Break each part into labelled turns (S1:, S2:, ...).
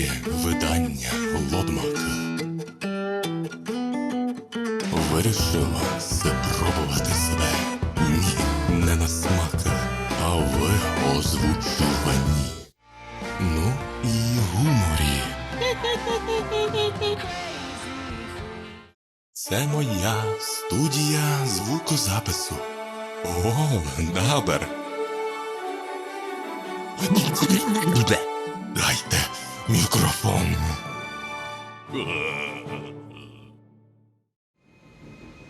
S1: гуморі видання Лодмак. Вирішив спробувати себе. Ні, не на смак, а в озвучуванні. Ну і гуморі. Це моя студія звукозапису. О, добре. Дайте мікрофон.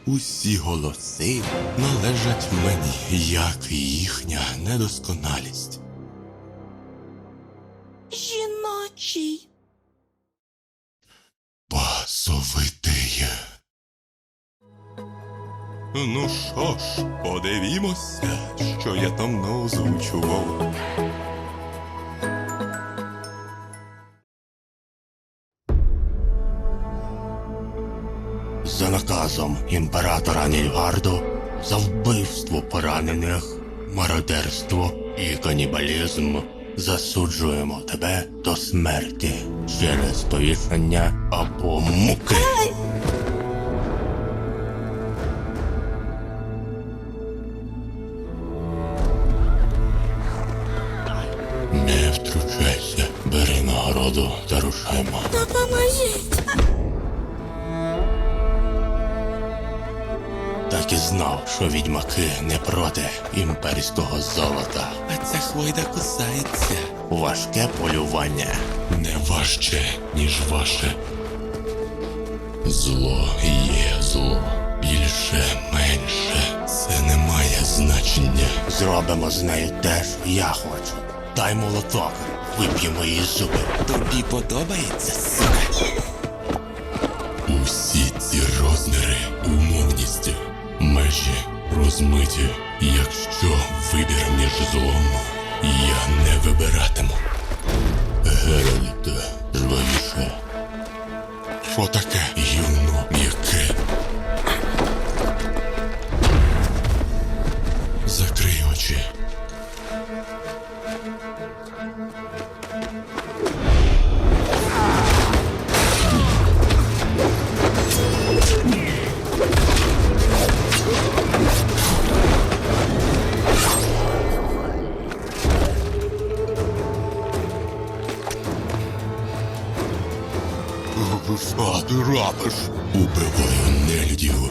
S1: Усі голоси належать мені, як і їхня недосконалість.
S2: Жіночий.
S1: Басовитий. Ну що ж, подивімося, що я там наозвучував. За наказом імператора Нільгарду за вбивство поранених, мародерство і канібалізм засуджуємо тебе до смерті через повішення або муки. Не втручайся, бери нагороду та рушаймо.
S2: Допоможіть.
S1: І знав, що відьмаки не проти імперського золота. А ця хвойда кусається. Важке полювання. Не важче, ніж ваше. Зло є зло. Більше, менше. Це не має значення. Зробимо з нею те, що я хочу. Дай молоток, вип'ємо її зуби. Тобі подобається, сука? Розмиті. Якщо вибір між злом, я не вибиратиму. Геральт жвавіше. Що таке робиш? Убиваю нелюдів.